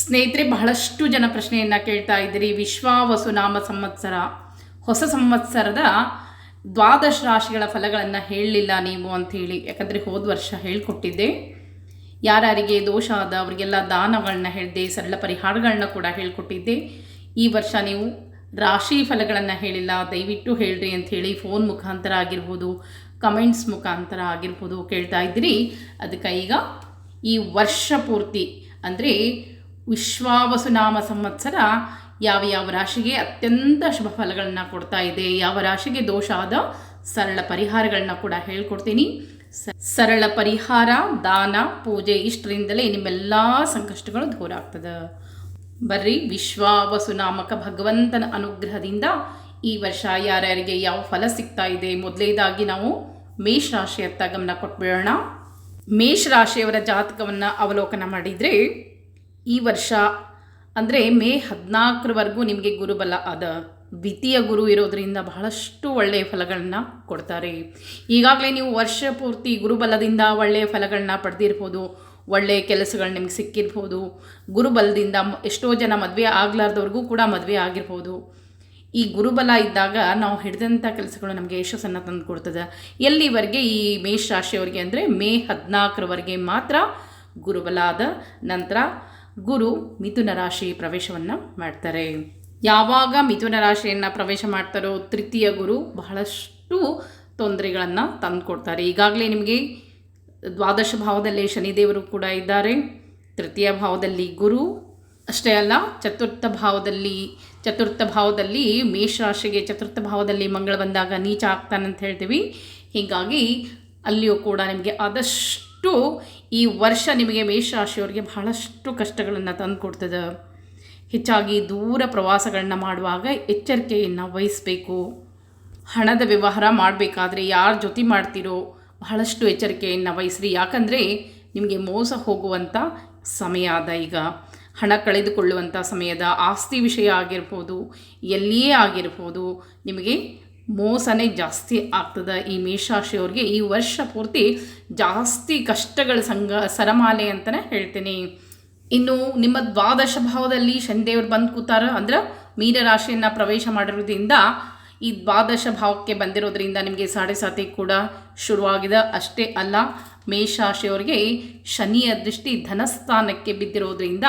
ಸ್ನೇಹಿತರೆ, ಬಹಳಷ್ಟು ಜನ ಪ್ರಶ್ನೆಯನ್ನು ಕೇಳ್ತಾ ಇದ್ದೀರಿ. ವಿಶ್ವ ವಸುನಾಮ ಸಂವತ್ಸರ. ಹೊಸ ಸಂವತ್ಸರದ ದ್ವಾದಶ ರಾಶಿಗಳ ಫಲಗಳನ್ನು ಹೇಳಲಿಲ್ಲ ನೀವು ಅಂಥೇಳಿ. ಯಾಕಂದರೆ ಹೋದ ವರ್ಷ ಹೇಳಿಕೊಟ್ಟಿದ್ದೆ. ಯಾರ್ಯಾರಿಗೆ ದೋಷ ಆದ, ಅವರಿಗೆಲ್ಲ ದಾನಗಳನ್ನ ಹೇಳಿದೆ, ಸರಳ ಪರಿಹಾರಗಳನ್ನ ಕೂಡ ಹೇಳಿಕೊಟ್ಟಿದ್ದೆ. ಈ ವರ್ಷ ನೀವು ರಾಶಿ ಫಲಗಳನ್ನು ಹೇಳಿಲ್ಲ. ದಯವಿಟ್ಟು ಹೇಳ್ರಿ ಅಂತ ಹೇಳಿ ಫೋನ್ ಮುಖಾಂತರ ಆಗಿರ್ಬೋದು, ಕಮೆಂಟ್ಸ್ ಮುಖಾಂತರ ಆಗಿರ್ಬೋದು ಕೇಳ್ತಾ ಇದ್ದೀರಿ. ಅದಕ್ಕೆ ಈಗ ಈ ವರ್ಷ ಪೂರ್ತಿ ಅಂದರೆ ವಿಶ್ವಾವಸುನಾಮ ಸಂವತ್ಸರ ಯಾವ ಯಾವ ರಾಶಿಗೆ ಅತ್ಯಂತ ಶುಭ ಫಲಗಳನ್ನು ಕೊಡ್ತಾ ಇದೆ, ಯಾವ ರಾಶಿಗೆ ದೋಷ ಆದ ಸರಳ ಪರಿಹಾರಗಳನ್ನ ಕೂಡ ಹೇಳ್ಕೊಡ್ತೀನಿ. ಸರಳ ಪರಿಹಾರ, ದಾನ, ಪೂಜೆ ಇಷ್ಟರಿಂದಲೇ ನಿಮ್ಮೆಲ್ಲ ಸಂಕಷ್ಟಗಳು ದೂರ ಆಗ್ತದೆ. ಬರ್ರಿ, ವಿಶ್ವಾವಸು ನಾಮಕ ಭಗವಂತನ ಅನುಗ್ರಹದಿಂದ ಈ ವರ್ಷ ಯಾರ್ಯಾರಿಗೆ ಯಾವ ಫಲ ಸಿಗ್ತಾ ಇದೆ, ಮೊದಲೇದಾಗಿ ನಾವು ಮೇಷ ರಾಶಿಯತ್ತ ಗಮನ ಕೊಟ್ಬಿಡೋಣ. ಮೇಷ ರಾಶಿಯವರ ಜಾತಕವನ್ನು ಅವಲೋಕನ ಮಾಡಿದರೆ ಈ ವರ್ಷ, ಅಂದರೆ ಮೇ ಹದಿನಾಲ್ಕರವರೆಗೂ ನಿಮಗೆ ಗುರುಬಲ ಅದ ದ್ವಿತೀಯ ಗುರು ಇರೋದರಿಂದ ಬಹಳಷ್ಟು ಒಳ್ಳೆಯ ಫಲಗಳನ್ನ ಕೊಡ್ತಾರೆ. ಈಗಾಗಲೇ ನೀವು ವರ್ಷ ಪೂರ್ತಿ ಗುರುಬಲದಿಂದ ಒಳ್ಳೆಯ ಫಲಗಳನ್ನ ಪಡೆದಿರ್ಬೋದು ಒಳ್ಳೆಯ ಕೆಲಸಗಳು ನಿಮ್ಗೆ ಸಿಕ್ಕಿರ್ಬೋದು, ಗುರುಬಲದಿಂದ ಎಷ್ಟೋ ಜನ ಮದುವೆ ಆಗ್ಲಾರ್ದವ್ರಿಗೂ ಕೂಡ ಮದುವೆ ಆಗಿರ್ಬೋದು. ಈ ಗುರುಬಲ ಇದ್ದಾಗ ನಾವು ಹಿಡಿದಂಥ ಕೆಲಸಗಳು ನಮಗೆ ಯಶಸ್ಸನ್ನು ತಂದು ಕೊಡ್ತದೆ. ಎಲ್ಲಿವರೆಗೆ ಈ ಮೇಷ ರಾಶಿಯವರಿಗೆ ಅಂದರೆ ಮೇ ಹದಿನಾಲ್ಕರವರೆಗೆ ಮಾತ್ರ ಗುರುಬಲ ಆದ ನಂತರ ಗುರು ಮಿಥುನ ರಾಶಿ ಪ್ರವೇಶವನ್ನು ಮಾಡ್ತಾರೆ. ಯಾವಾಗ ಮಿಥುನ ರಾಶಿಯನ್ನು ಪ್ರವೇಶ ಮಾಡ್ತಾರೋ ತೃತೀಯ ಗುರು ಬಹಳಷ್ಟು ತೊಂದರೆಗಳನ್ನು ತಂದು ಕೊಡ್ತಾರೆ ಈಗಾಗಲೇ ನಿಮಗೆ ದ್ವಾದಶ ಭಾವದಲ್ಲಿ ಶನಿದೇವರು ಕೂಡ ಇದ್ದಾರೆ. ತೃತೀಯ ಭಾವದಲ್ಲಿ ಗುರು, ಅಷ್ಟೇ ಅಲ್ಲ ಚತುರ್ಥ ಭಾವದಲ್ಲಿ ಚತುರ್ಥ ಭಾವದಲ್ಲಿ ಮೇಷರಾಶಿಗೆ ಚತುರ್ಥ ಭಾವದಲ್ಲಿ ಮಂಗಳ ಬಂದಾಗ ನೀಚ ಆಗ್ತಾನೆ ಅಂತ ಹೇಳ್ತೀವಿ. ಹೀಗಾಗಿ ಅಲ್ಲಿಯೂ ಕೂಡ ನಿಮಗೆ ಆದಷ್ಟು ಈ ವರ್ಷ ನಿಮಗೆ ಮೇಷರಾಶಿಯವರಿಗೆ ಬಹಳಷ್ಟು ಕಷ್ಟಗಳನ್ನು ತಂದು ಕೊಡ್ತದೆ ಹೆಚ್ಚಾಗಿ ದೂರ ಪ್ರವಾಸಗಳನ್ನ ಮಾಡುವಾಗ ಎಚ್ಚರಿಕೆಯನ್ನು ವಹಿಸಬೇಕು. ಹಣದ ವ್ಯವಹಾರ ಮಾಡಬೇಕಾದ್ರೆ ಯಾರ ಜೊತೆ ಮಾಡ್ತೀರೋ ಬಹಳಷ್ಟು ಎಚ್ಚರಿಕೆಯನ್ನು ವಹಿಸ್ರಿ. ಯಾಕಂದರೆ ನಿಮಗೆ ಮೋಸ ಹೋಗುವಂಥ ಸಮಯ ಅದ ಈಗ. ಹಣ ಕಳೆದುಕೊಳ್ಳುವಂಥ ಸಮಯದ ಆಸ್ತಿ ವಿಷಯ ಆಗಿರ್ಬೋದು, ಎಲ್ಲಿಯೇ ಆಗಿರ್ಬೋದು ನಿಮಗೆ ಮೋಸನೇ ಜಾಸ್ತಿ ಆಗ್ತದೆ ಈ ಮೇಷರಾಶಿಯವ್ರಿಗೆ ಈ ವರ್ಷ ಪೂರ್ತಿ ಜಾಸ್ತಿ ಕಷ್ಟಗಳ ಸಂಘ, ಸರಮಾಲೆ ಅಂತಲೇ ಹೇಳ್ತೀನಿ. ಇನ್ನು ನಿಮ್ಮ ದ್ವಾದಶ ಭಾವದಲ್ಲಿ ಶನಿದೇವರು ಬಂದು ಕೂತಾರ ಅಂದ್ರೆ ಮೀನ ರಾಶಿಯನ್ನು ಪ್ರವೇಶ ಮಾಡಿರೋದ್ರಿಂದ ಈ ದ್ವಾದಶ ಭಾವಕ್ಕೆ ಬಂದಿರೋದ್ರಿಂದ ನಿಮಗೆ ಸಾಡೆ ಸಾತಿ ಕೂಡ ಶುರುವಾಗಿದೆ. ಅಷ್ಟೇ ಅಲ್ಲ ಮೇಷರಾಶಿಯವರಿಗೆ ಶನಿಯ ದೃಷ್ಟಿ ಧನಸ್ಥಾನಕ್ಕೆ ಬಿದ್ದಿರೋದ್ರಿಂದ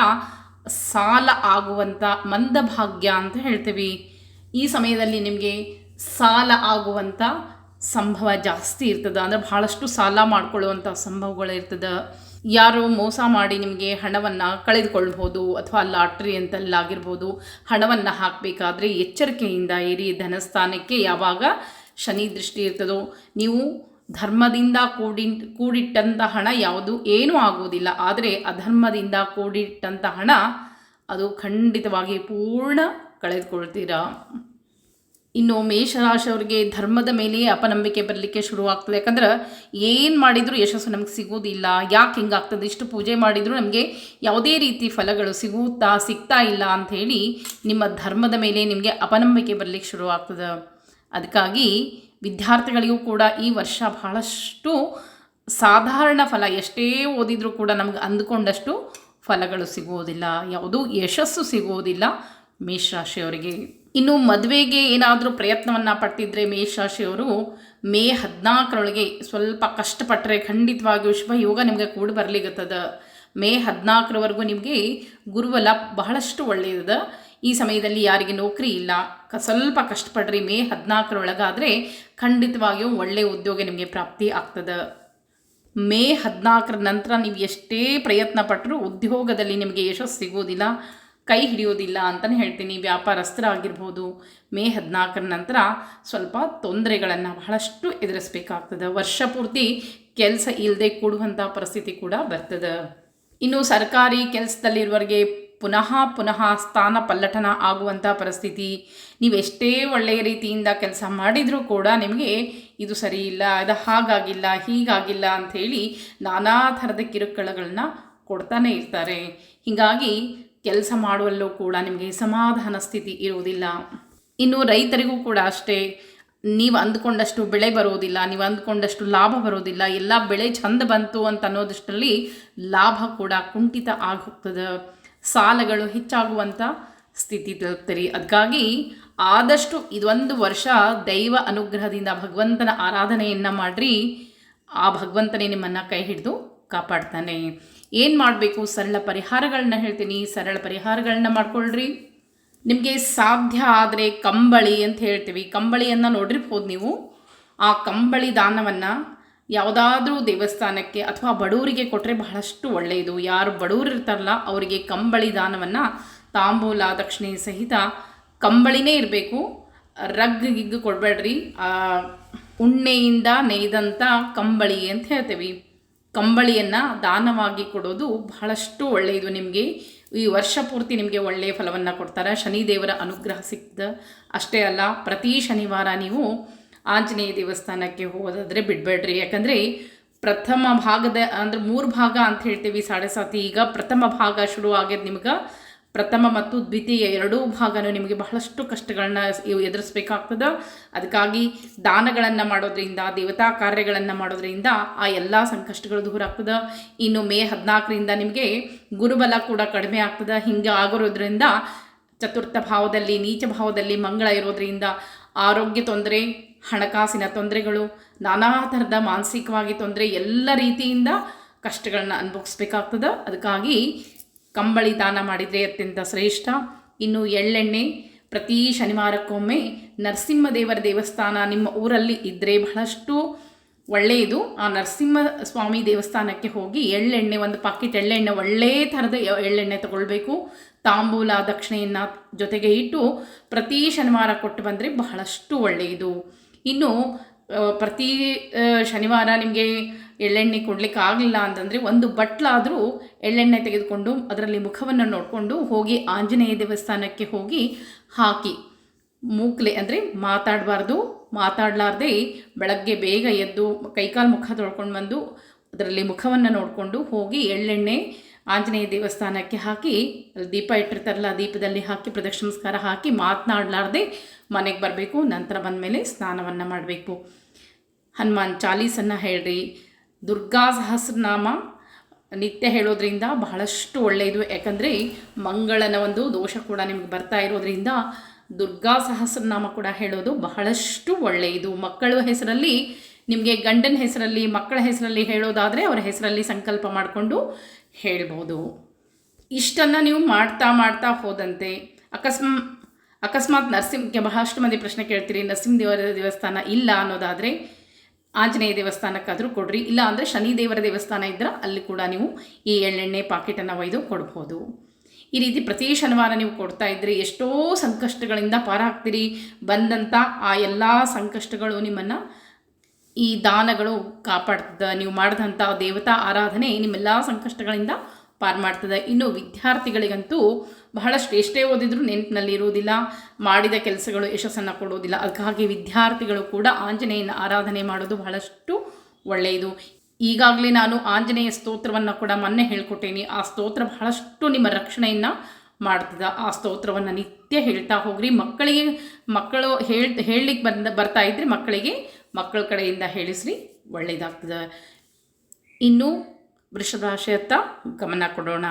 ಸಾಲ ಆಗುವಂಥ ಮಂದಭಾಗ್ಯ ಅಂತ ಹೇಳ್ತೀವಿ. ಈ ಸಮಯದಲ್ಲಿ ನಿಮಗೆ ಸಾಲ ಆಗುವಂಥ ಸಂಭವ ಜಾಸ್ತಿ ಇರ್ತದೆ. ಅಂದರೆ ಬಹಳಷ್ಟು ಸಾಲ ಮಾಡಿಕೊಳ್ಳುವಂಥ ಸಂಭವಗಳು ಇರ್ತದೆ. ಯಾರು ಮೋಸ ಮಾಡಿ ನಿಮಗೆ ಹಣವನ್ನು ಕಳೆದುಕೊಳ್ಬೋದು ಅಥವಾ ಲಾಟ್ರಿ ಅಂತಲ್ಲಾಗಿರ್ಬೋದು, ಹಣವನ್ನು ಹಾಕಬೇಕಾದ್ರೆ ಎಚ್ಚರಿಕೆಯಿಂದ ಇರಿ. ಧನಸ್ಥಾನಕ್ಕೆ ಯಾವಾಗ ಶನಿ ದೃಷ್ಟಿ ಇರ್ತದೋ, ನೀವು ಧರ್ಮದಿಂದ ಕೂಡಿ ಕೂಡಿಟ್ಟಂಥ ಹಣ ಯಾವುದು ಏನೂ ಆಗುವುದಿಲ್ಲ. ಆದರೆ ಅಧರ್ಮದಿಂದ ಕೂಡಿಟ್ಟಂಥ ಹಣ, ಅದು ಖಂಡಿತವಾಗಿ ಪೂರ್ಣ ಕಳೆದುಕೊಳ್ತೀರಾ. ಇನ್ನು ಮೇಷರಾಶಿಯವರಿಗೆ ಧರ್ಮದ ಮೇಲೆ ಅಪನಂಬಿಕೆ ಬರಲಿಕ್ಕೆ ಶುರುವಾಗ್ತದೆ. ಯಾಕಂದ್ರೆ ಏನು ಮಾಡಿದರೂ ಯಶಸ್ಸು ನಮಗೆ ಸಿಗೋದಿಲ್ಲ ಯಾಕೆ ಹಿಂಗಾಗ್ತದೆ? ಇಷ್ಟು ಪೂಜೆ ಮಾಡಿದರೂ ನಮಗೆ ಯಾವುದೇ ರೀತಿ ಫಲಗಳು ಸಿಗುತ್ತಾ, ಸಿಗ್ತಾ ಇಲ್ಲ ಅಂಥೇಳಿ ನಿಮ್ಮ ಧರ್ಮದ ಮೇಲೆ ನಿಮಗೆ ಅಪನಂಬಿಕೆ ಬರಲಿಕ್ಕೆ ಶುರುವಾಗ್ತದೆ. ಅದಕ್ಕಾಗಿ ವಿದ್ಯಾರ್ಥಿಗಳಿಗೂ ಕೂಡ ಈ ವರ್ಷ ಬಹಳಷ್ಟು ಸಾಧಾರಣ ಫಲ, ಎಷ್ಟೇ ಓದಿದರೂ ಕೂಡ ನಮಗೆ ಅಂದುಕೊಂಡಷ್ಟು ಫಲಗಳು ಸಿಗುವುದಿಲ್ಲ. ಯಾವುದೂ ಯಶಸ್ಸು ಸಿಗುವುದಿಲ್ಲ ಮೇಷರಾಶಿಯವರಿಗೆ. ಇನ್ನು ಮದುವೆಗೆ ಏನಾದರೂ ಪ್ರಯತ್ನವನ್ನು ಪಡ್ತಿದ್ರೆ ಮೇಷರಾಶಿಯವರು ಮೇ ಹದಿನಾಲ್ಕರೊಳಗೆ ಸ್ವಲ್ಪ ಕಷ್ಟಪಟ್ಟರೆ ಖಂಡಿತವಾಗಿಯೂ ಶುಭ ಯೋಗ ನಿಮಗೆ ಕೂಡ ಬರಲಿಗತ್ತದ ಮೇ ಹದಿನಾಲ್ಕರವರೆಗೂ ನಿಮಗೆ ಗುರುವಲ ಬಹಳಷ್ಟು ಒಳ್ಳೆಯದ ಈ ಸಮಯದಲ್ಲಿ ಯಾರಿಗೆ ನೌಕರಿ ಇಲ್ಲ, ಕ ಸ್ವಲ್ಪ ಕಷ್ಟಪಡ್ರಿ ಮೇ ಹದಿನಾಲ್ಕರೊಳಗಾದರೆ ಖಂಡಿತವಾಗಿಯೂ ಒಳ್ಳೆಯ ಉದ್ಯೋಗ ನಿಮಗೆ ಪ್ರಾಪ್ತಿ ಆಗ್ತದೆ. ಮೇ ಹದಿನಾಲ್ಕರ ನಂತರ ನೀವು ಎಷ್ಟೇ ಪ್ರಯತ್ನ ಪಟ್ಟರೂ ಉದ್ಯೋಗದಲ್ಲಿ ನಿಮಗೆ ಯಶಸ್ಸು ಸಿಗೋದಿಲ್ಲ. ಕೈ ಹಿಡಿಯೋದಿಲ್ಲ ಅಂತಲೇ ಹೇಳ್ತೀನಿ. ವ್ಯಾಪಾರಸ್ಥರಾಗಿರ್ಬೋದು, ಮೇ ಹದಿನಾಲ್ಕರ ನಂತರ ಸ್ವಲ್ಪ ತೊಂದರೆಗಳನ್ನು ಬಹಳಷ್ಟು ಎದುರಿಸಬೇಕಾಗ್ತದೆ. ವರ್ಷ ಪೂರ್ತಿ ಕೆಲಸ ಇಲ್ಲದೆ ಕೂಡುವಂಥ ಪರಿಸ್ಥಿತಿ ಕೂಡ ಬರ್ತದೆ. ಇನ್ನು ಸರ್ಕಾರಿ ಕೆಲಸದಲ್ಲಿರುವವರಿಗೆ ಪುನಃ ಪುನಃ ಸ್ಥಾನ ಪಲ್ಲಟನ ಆಗುವಂಥ ಪರಿಸ್ಥಿತಿ ನೀವೆಷ್ಟೇ ಒಳ್ಳೆಯ ರೀತಿಯಿಂದ ಕೆಲಸ ಮಾಡಿದರೂ ಕೂಡ ನಿಮಗೆ ಇದು ಸರಿ ಇಲ್ಲ ಅದು ಹಾಗಾಗಿಲ್ಲ, ಹೀಗಾಗಿಲ್ಲ ಅಂಥೇಳಿ ನಾನಾ ಥರದ ಕಿರುಕುಳಗಳನ್ನ ಕೊಡ್ತಾನೆ ಇರ್ತಾರೆ. ಹೀಗಾಗಿ ಕೆಲಸ ಮಾಡುವಲ್ಲೂ ಕೂಡ ನಿಮಗೆ ಸಮಾಧಾನ ಸ್ಥಿತಿ ಇರುವುದಿಲ್ಲ. ಇನ್ನು ರೈತರಿಗೂ ಕೂಡ ಅಷ್ಟೇ, ನೀವು ಅಂದ್ಕೊಂಡಷ್ಟು ಬೆಳೆ ಬರೋದಿಲ್ಲ, ನೀವು ಅಂದ್ಕೊಂಡಷ್ಟು ಲಾಭ ಬರೋದಿಲ್ಲ, ಎಲ್ಲ ಬೆಳೆ ಚಂದ ಬಂತು ಅಂತ ಅನ್ನೋದಷ್ಟರಲ್ಲಿ ಲಾಭ ಕೂಡ ಕುಂಠಿತ ಆಗುತ್ತದೆ. ಸಾಲಗಳು ಹೆಚ್ಚಾಗುವಂಥ ಸ್ಥಿತಿ ತಲುಪ್ತೀರಿ ಅದಕ್ಕಾಗಿ ಆದಷ್ಟು ಇದೊಂದು ವರ್ಷ ದೈವ ಅನುಗ್ರಹದಿಂದ ಭಗವಂತನ ಆರಾಧನೆಯನ್ನು ಮಾಡಿರಿ. ಆ ಭಗವಂತನೇ ನಿಮ್ಮನ್ನು ಕೈ ಹಿಡಿದು ಕಾಪಾಡ್ತಾನೆ. ಏನು ಮಾಡಬೇಕು? ಸರಳ ಪರಿಹಾರಗಳನ್ನ ಹೇಳ್ತೀನಿ. ಸರಳ ಪರಿಹಾರಗಳನ್ನ ಮಾಡ್ಕೊಳ್ರಿ. ನಿಮಗೆ ಸಾಧ್ಯ ಆದರೆ ಕಂಬಳಿ ಅಂತ ಹೇಳ್ತೀವಿ. ಕಂಬಳಿಯನ್ನು ನೋಡಿರ್ಬೋದು ನೀವು. ಆ ಕಂಬಳಿ ದಾನವನ್ನು ಯಾವುದಾದ್ರೂ ದೇವಸ್ಥಾನಕ್ಕೆ ಅಥವಾ ಬಡವರಿಗೆ ಕೊಟ್ಟರೆ ಬಹಳಷ್ಟು ಒಳ್ಳೆಯದು ಯಾರು ಬಡವರು ಇರ್ತಾರಲ್ಲ, ಅವರಿಗೆ ಕಂಬಳಿ ದಾನವನ್ನು ತಾಂಬೂಲ, ದಕ್ಷಿಣೆ ಸಹಿತ ಕಂಬಳಿನೇ ಇರಬೇಕು. ರಗ್ ಗಿಗ್ ಕೊಡಬೇಡ್ರಿ. ಉಣ್ಣೆಯಿಂದ ನೇಯ್ದಂಥ ಕಂಬಳಿ ಅಂತ ಹೇಳ್ತೀವಿ. ಕಂಬಳಿಯನ್ನು ದಾನವಾಗಿ ಕೊಡೋದು ಬಹಳಷ್ಟು ಒಳ್ಳೆಯದು ನಿಮಗೆ. ಈ ವರ್ಷ ಪೂರ್ತಿ ನಿಮಗೆ ಒಳ್ಳೆಯ ಫಲವನ್ನು ಕೊಡ್ತಾರೆ. ಶನಿದೇವರ ಅನುಗ್ರಹ ಸಿಕ್ತ ಅಷ್ಟೇ ಅಲ್ಲ, ಪ್ರತಿ ಶನಿವಾರ ನೀವು ಆಂಜನೇಯ ದೇವಸ್ಥಾನಕ್ಕೆ ಹೋಗೋದಾದರೆ ಬಿಡಬೇಡ್ರಿ. ಯಾಕಂದರೆ ಪ್ರಥಮ ಭಾಗದ ಅಂದರೆ ಮೂರು ಭಾಗ ಅಂತ ಹೇಳ್ತೀವಿ ಸಾಡೆ ಸಾತಿ. ಈಗ ಪ್ರಥಮ ಭಾಗ ಶುರು ಆಗ್ಯದ ನಿಮ್ಗೆ ಪ್ರಥಮ ಮತ್ತು ದ್ವಿತೀಯ ಎರಡೂ ಭಾಗನೂ ನಿಮಗೆ ಬಹಳಷ್ಟು ಕಷ್ಟಗಳನ್ನ ಎದುರಿಸ್ಬೇಕಾಗ್ತದೆ. ಅದಕ್ಕಾಗಿ ದಾನಗಳನ್ನು ಮಾಡೋದ್ರಿಂದ, ದೇವತಾ ಕಾರ್ಯಗಳನ್ನು ಮಾಡೋದ್ರಿಂದ ಆ ಎಲ್ಲ ಸಂಕಷ್ಟಗಳು ದೂರ ಆಗ್ತದೆ. ಇನ್ನು ಮೇ ಹದಿನಾಲ್ಕರಿಂದ ನಿಮಗೆ ಗುರುಬಲ ಕೂಡ ಕಡಿಮೆ ಆಗ್ತದೆ. ಹಿಂಗೆ ಆಗಿರೋದ್ರಿಂದ ಚತುರ್ಥ ಭಾವದಲ್ಲಿ, ನೀಚ ಭಾವದಲ್ಲಿ ಮಂಗಳ ಇರೋದ್ರಿಂದ ಆರೋಗ್ಯ ತೊಂದರೆ, ಹಣಕಾಸಿನ ತೊಂದರೆಗಳು, ನಾನಾ ಥರದ ಮಾನಸಿಕವಾಗಿ ತೊಂದರೆ, ಎಲ್ಲ ರೀತಿಯಿಂದ ಕಷ್ಟಗಳನ್ನ ಅನುಭವಿಸ್ಬೇಕಾಗ್ತದೆ. ಅದಕ್ಕಾಗಿ ಕಂಬಳಿ ದಾನ ಮಾಡಿದರೆ ಅತ್ಯಂತ ಶ್ರೇಷ್ಠ. ಇನ್ನು ಎಳ್ಳೆಣ್ಣೆ, ಪ್ರತಿ ಶನಿವಾರಕ್ಕೊಮ್ಮೆ ನರಸಿಂಹದೇವರ ದೇವಸ್ಥಾನ ನಿಮ್ಮ ಊರಲ್ಲಿ ಇದ್ದರೆ ಬಹಳಷ್ಟು ಒಳ್ಳೆಯದು. ಆ ನರಸಿಂಹ ಸ್ವಾಮಿ ದೇವಸ್ಥಾನಕ್ಕೆ ಹೋಗಿ ಎಳ್ಳೆಣ್ಣೆ, ಒಂದು ಪಾಕೆಟ್ ಎಳ್ಳೆಣ್ಣೆ ಒಳ್ಳೆಯ ಥರದ ಎಳ್ಳೆಣ್ಣೆ ತಗೊಳ್ಬೇಕು. ತಾಂಬೂಲ, ದಕ್ಷಿಣೆಯನ್ನು ಜೊತೆಗೆ ಇಟ್ಟು ಪ್ರತಿ ಶನಿವಾರ ಕೊಟ್ಟು ಬಂದರೆ ಬಹಳಷ್ಟು ಒಳ್ಳೆಯದು. ಇನ್ನು ಪ್ರತಿ ಶನಿವಾರ ನಿಮಗೆ ಎಳ್ಳೆಣ್ಣೆ ಕೊಡ್ಲಿಕ್ಕೆ ಆಗಲಿಲ್ಲ ಅಂತಂದರೆ ಒಂದು ಬಟ್ಲಾದರೂ ಎಳ್ಳೆಣ್ಣೆ ತೆಗೆದುಕೊಂಡು ಅದರಲ್ಲಿ ಮುಖವನ್ನು ನೋಡಿಕೊಂಡು ಹೋಗಿ ಆಂಜನೇಯ ದೇವಸ್ಥಾನಕ್ಕೆ ಹೋಗಿ ಹಾಕಿ. ಮೂಕ್ಲೆ ಅಂದರೆ ಮಾತಾಡಬಾರ್ದು, ಮಾತಾಡಲಾರ್ದೆ ಬೆಳಗ್ಗೆ ಬೇಗ ಎದ್ದು ಕೈಕಾಲು ಮುಖ ತೊಳ್ಕೊಂಡು ಬಂದು ಅದರಲ್ಲಿ ಮುಖವನ್ನು ನೋಡಿಕೊಂಡು ಹೋಗಿ ಎಳ್ಳೆಣ್ಣೆ ಆಂಜನೇಯ ದೇವಸ್ಥಾನಕ್ಕೆ ಹಾಕಿ, ಅಲ್ಲಿ ದೀಪ ಇಟ್ಟಿರ್ತಾರಲ್ಲ ದೀಪದಲ್ಲಿ ಹಾಕಿ, ಪ್ರದಕ್ಷಿಣಸ್ಕಾರ ಹಾಕಿ ಮಾತನಾಡಲಾರ್ದೆ ಮನೆಗೆ ಬರಬೇಕು, ನಂತರ ಬಂದ ಮೇಲೆ ಸ್ನಾನವನ್ನು ಮಾಡಬೇಕು. ಹನುಮಾನ್ ಚಾಲೀಸನ್ನು ಹೇಳ್ರಿ ದುರ್ಗಾ ಸಹಸ್ರನಾಮ ನಿತ್ಯ ಹೇಳೋದ್ರಿಂದ ಬಹಳಷ್ಟು ಒಳ್ಳೆಯದು. ಯಾಕಂದರೆ ಮಂಗಳನ ಒಂದು ದೋಷ ಕೂಡ ನಿಮ್ಗೆ ಬರ್ತಾ ಇರೋದ್ರಿಂದ ದುರ್ಗಾ ಸಹಸ್ರನಾಮ ಕೂಡ ಹೇಳೋದು ಬಹಳಷ್ಟು ಒಳ್ಳೆಯದು. ಮಕ್ಕಳ ಹೆಸರಲ್ಲಿ ನಿಮಗೆ ಗಂಡನ ಹೆಸರಲ್ಲಿ, ಮಕ್ಕಳ ಹೆಸರಲ್ಲಿ ಹೇಳೋದಾದರೆ ಅವರ ಹೆಸರಲ್ಲಿ ಸಂಕಲ್ಪ ಮಾಡಿಕೊಂಡು ಹೇಳ್ಬೋದು. ಇಷ್ಟನ್ನು ನೀವು ಮಾಡ್ತಾ ಮಾಡ್ತಾ ಹೋದಂತೆ ಅಕಸ್ಮ, ಅಕಸ್ಮಾತ್ ನರಸಿಂಹಕ್ಕೆ ಬಹಳಷ್ಟು ಮಂದಿ ಪ್ರಶ್ನೆ ಕೇಳ್ತೀರಿ ನರಸಿಂಹ ದೇವರ ದೇವಸ್ಥಾನ ಇಲ್ಲ ಅನ್ನೋದಾದರೆ ಆಂಜನೇಯ ದೇವಸ್ಥಾನಕ್ಕಾದರೂ ಕೊಡ್ರಿ. ಇಲ್ಲ ಅಂದರೆ ಶನಿ ದೇವರ ದೇವಸ್ಥಾನ ಇದ್ದರೆ ಅಲ್ಲಿ ಕೂಡ ನೀವು ಈ ಎಳ್ಳೆಣ್ಣೆ ಪಾಕೆಟನ್ನು ಒಯ್ದು ಕೊಡ್ಬೋದು. ಈ ರೀತಿ ಪ್ರತಿ ಶನಿವಾರ ನೀವು ಕೊಡ್ತಾ ಇದ್ದರೆ ಎಷ್ಟೋ ಸಂಕಷ್ಟಗಳಿಂದ ಪಾರಾಗ್ತೀರಿ. ಬಂದಂಥ ಆ ಎಲ್ಲ ಸಂಕಷ್ಟಗಳು ನಿಮ್ಮನ್ನು ಈ ದಾನಗಳು ಕಾಪಾಡ್ದ ನೀವು ಮಾಡಿದಂಥ ದೇವತಾ ಆರಾಧನೆ ನಿಮ್ಮೆಲ್ಲ ಸಂಕಷ್ಟಗಳಿಂದ ಪಾರು ಮಾಡ್ತದೆ. ಇನ್ನು ವಿದ್ಯಾರ್ಥಿಗಳಿಗಂತೂ ಬಹಳಷ್ಟು ಎಷ್ಟೇ ಓದಿದರೂ ನೆನಪಿನಲ್ಲಿ ಇರುವುದಿಲ್ಲ. ಮಾಡಿದ ಕೆಲಸಗಳು ಯಶಸ್ಸನ್ನು ಕೊಡುವುದಿಲ್ಲ. ಅದಕ್ಕಾಗಿ ವಿದ್ಯಾರ್ಥಿಗಳು ಕೂಡ ಆಂಜನೇಯನ ಆರಾಧನೆ ಮಾಡೋದು ಬಹಳಷ್ಟು ಒಳ್ಳೆಯದು. ಈಗಾಗಲೇ ನಾನು ಆಂಜನೇಯ ಸ್ತೋತ್ರವನ್ನು ಕೂಡ ಮೊನ್ನೆ ಹೇಳ್ಕೊಟ್ಟೇನಿ. ಆ ಸ್ತೋತ್ರ ಬಹಳಷ್ಟು ನಿಮ್ಮ ರಕ್ಷಣೆಯನ್ನು ಮಾಡ್ತದೆ. ಆ ಸ್ತೋತ್ರವನ್ನು ನಿತ್ಯ ಹೇಳ್ತಾ ಹೋಗ್ರಿ. ಮಕ್ಕಳಿಗೆ ಮಕ್ಕಳು ಹೇಳ್ ಹೇಳಲಿಕ್ಕೆ ಬಂದ, ಬರ್ತಾ ಇದ್ದರೆ ಮಕ್ಕಳಿಗೆ ಮಕ್ಕಳ ಕಡೆಯಿಂದ ಹೇಳಿಸ್ರಿ. ಒಳ್ಳೆಯದಾಗ್ತದೆ ಇನ್ನು ವೃಷಭ ರಾಶಿಯತ್ತ ಗಮನ ಕೊಡೋಣ.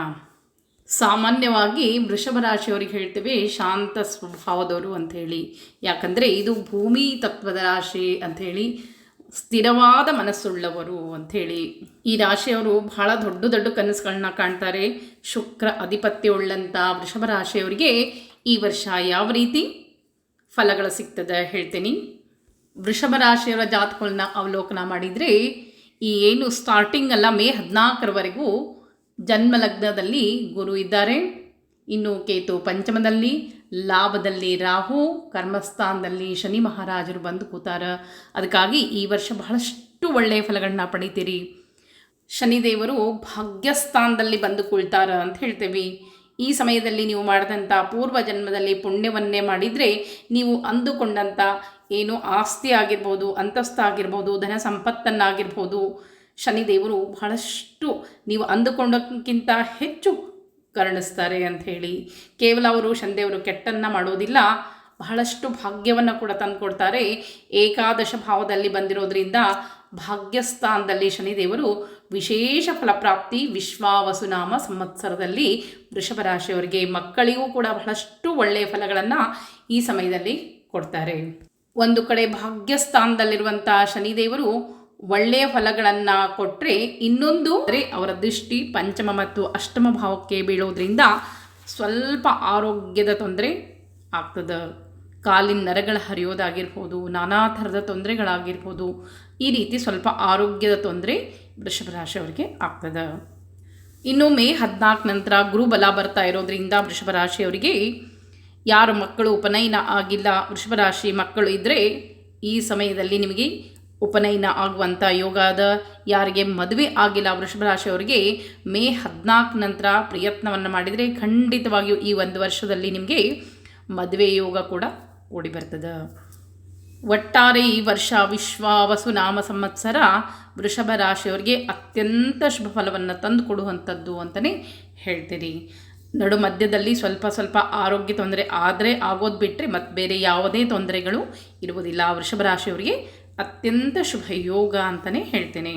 ಸಾಮಾನ್ಯವಾಗಿ ವೃಷಭ ರಾಶಿಯವರಿಗೆ ಹೇಳ್ತೀವಿ ಶಾಂತ ಸ್ವಭಾವದವರು ಅಂಥೇಳಿ ಯಾಕಂದರೆ ಇದು ಭೂಮಿ ತತ್ವದ ರಾಶಿ ಅಂಥೇಳಿ ಸ್ಥಿರವಾದ ಮನಸ್ಸುಳ್ಳವರು ಅಂಥೇಳಿ ಈ ರಾಶಿಯವರು ಬಹಳ ದೊಡ್ಡ ದೊಡ್ಡ ಕನಸುಗಳನ್ನ ಕಾಣ್ತಾರೆ. ಶುಕ್ರ ಅಧಿಪತ್ಯವುಳ್ಳಂಥ ವೃಷಭ ರಾಶಿಯವರಿಗೆ ಈ ವರ್ಷ ಯಾವ ರೀತಿ ಫಲಗಳು ಸಿಗ್ತದೆ ಹೇಳ್ತೀನಿ. ವೃಷಭ ರಾಶಿಯವರ ಜಾತಕಗಳನ್ನ ಅವಲೋಕನ ಮಾಡಿದರೆ ಈ ಏನು ಸ್ಟಾರ್ಟಿಂಗ್ ಅಲ್ಲ ಮೇ ಹದಿನಾಲ್ಕರವರೆಗೂ ಜನ್ಮ ಲಗ್ನದಲ್ಲಿ ಗುರು ಇದ್ದಾರೆ. ಇನ್ನು ಕೇತು ಪಂಚಮದಲ್ಲಿ ಲಾಭದಲ್ಲಿ ರಾಹು, ಕರ್ಮಸ್ಥಾನದಲ್ಲಿ ಶನಿ ಮಹಾರಾಜರು ಬಂದು ಕೂತಾರ. ಅದಕ್ಕಾಗಿ ಈ ವರ್ಷ ಬಹಳಷ್ಟು ಒಳ್ಳೆಯ ಫಲಗಳನ್ನ ಪಡಿತೀರಿ. ಶನಿದೇವರು ಭಾಗ್ಯಸ್ಥಾನದಲ್ಲಿ ಬಂದು ಕುಳ್ತಾರ ಅಂತ ಹೇಳ್ತೇವೆ. ಈ ಸಮಯದಲ್ಲಿ ನೀವು ಮಾಡಿದಂಥ ಪೂರ್ವ ಜನ್ಮದಲ್ಲಿ ಪುಣ್ಯವನ್ನೇ ಮಾಡಿದರೆ ನೀವು ಅಂದುಕೊಂಡಂಥ ಏನು ಆಸ್ತಿ ಆಗಿರ್ಬೋದು ಅಂತಸ್ತಾಗಿರ್ಬೋದು ಧನ ಸಂಪತ್ತನ್ನಾಗಿರ್ಬೋದು, ಶನಿದೇವರು ಬಹಳಷ್ಟು ನೀವು ಅಂದುಕೊಂಡಕ್ಕಿಂತ ಹೆಚ್ಚು ಕರುಣಿಸ್ತಾರೆ ಅಂಥೇಳಿ ಕೇವಲ ಅವರು ಶನಿದೇವರು ಕೆಟ್ಟನ್ನು ಮಾಡೋದಿಲ್ಲ, ಬಹಳಷ್ಟು ಭಾಗ್ಯವನ್ನು ಕೂಡ ತಂದುಕೊಡ್ತಾರೆ. ಏಕಾದಶ ಭಾವದಲ್ಲಿ ಬಂದಿರೋದ್ರಿಂದ ಭಾಗ್ಯಸ್ಥಾನದಲ್ಲಿ ಶನಿದೇವರು ವಿಶೇಷ ಫಲಪ್ರಾಪ್ತಿ, ವಿಶ್ವಾವಸುನಾಮ ಸಂವತ್ಸರದಲ್ಲಿ ವೃಷಭ ರಾಶಿಯವರಿಗೆ ಮಕ್ಕಳಿಗೂ ಕೂಡ ಬಹಳಷ್ಟು ಒಳ್ಳೆಯ ಫಲಗಳನ್ನು ಈ ಸಮಯದಲ್ಲಿ ಕೊಡ್ತಾರೆ. ಒಂದು ಕಡೆ ಭಾಗ್ಯಸ್ಥಾನದಲ್ಲಿರುವಂಥ ಶನಿದೇವರು ಒಳ್ಳೆಯ ಫಲಗಳನ್ನು ಕೊಟ್ಟರೆ ಇನ್ನೊಂದು ಅಂದರೆ ಅವರ ದೃಷ್ಟಿ ಪಂಚಮ ಮತ್ತು ಅಷ್ಟಮ ಭಾವಕ್ಕೆ ಬೀಳೋದ್ರಿಂದ ಸ್ವಲ್ಪ ಆರೋಗ್ಯದ ತೊಂದರೆ ಆಗ್ತದೆ. ಕಾಲಿನ ನರಗಳ ಹರಿಯೋದಾಗಿರ್ಬೋದು, ನಾನಾ ಥರದ ತೊಂದರೆಗಳಾಗಿರ್ಬೋದು, ಈ ರೀತಿ ಸ್ವಲ್ಪ ಆರೋಗ್ಯದ ತೊಂದರೆ ವೃಷಭ ರಾಶಿಯವರಿಗೆ ಆಗ್ತದೆ. ಇನ್ನು ಮೇ ಹದಿನಾಲ್ಕು ನಂತರ ಗುರುಬಲ ಬರ್ತಾ ಇರೋದ್ರಿಂದ ವೃಷಭ ರಾಶಿಯವರಿಗೆ ಯಾರು ಮಕ್ಕಳು ಉಪನಯನ ಆಗಿಲ್ಲ, ವೃಷಭರಾಶಿ ಮಕ್ಕಳು ಇದ್ದರೆ ಈ ಸಮಯದಲ್ಲಿ ನಿಮಗೆ ಉಪನಯನ ಆಗುವಂಥ ಯೋಗದ ಯಾರಿಗೆ ಮದುವೆ ಆಗಿಲ್ಲ ವೃಷಭ ರಾಶಿಯವರಿಗೆ ಮೇ ಹದಿನಾಲ್ಕು ನಂತರ ಪ್ರಯತ್ನವನ್ನು ಮಾಡಿದರೆ ಖಂಡಿತವಾಗಿಯೂ ಈ ಒಂದು ವರ್ಷದಲ್ಲಿ ನಿಮಗೆ ಮದುವೆ ಯೋಗ ಕೂಡ ಓಡಿ ಬರ್ತದೆ. ಒಟ್ಟಾರೆ ಈ ವರ್ಷ ವಿಶ್ವಾವಸು ನಾಮ ಸಂವತ್ಸರ ವೃಷಭ ರಾಶಿಯವರಿಗೆ ಅತ್ಯಂತ ಶುಭ ಫಲವನ್ನು ತಂದು ಕೊಡುವಂಥದ್ದು ಅಂತಲೇ ಹೇಳ್ತೀರಿ ನಡು ಮಧ್ಯದಲ್ಲಿ ಸ್ವಲ್ಪ ಸ್ವಲ್ಪ ಆರೋಗ್ಯ ತೊಂದರೆ ಆದರೆ ಆಗೋದು ಬಿಟ್ಟರೆ ಮತ್ತು ಬೇರೆ ಯಾವುದೇ ತೊಂದರೆಗಳು ಇರುವುದಿಲ್ಲ. ವೃಷಭ ರಾಶಿಯವರಿಗೆ ಅತ್ಯಂತ ಶುಭ ಯೋಗ ಅಂತಲೇ ಹೇಳ್ತೇನೆ.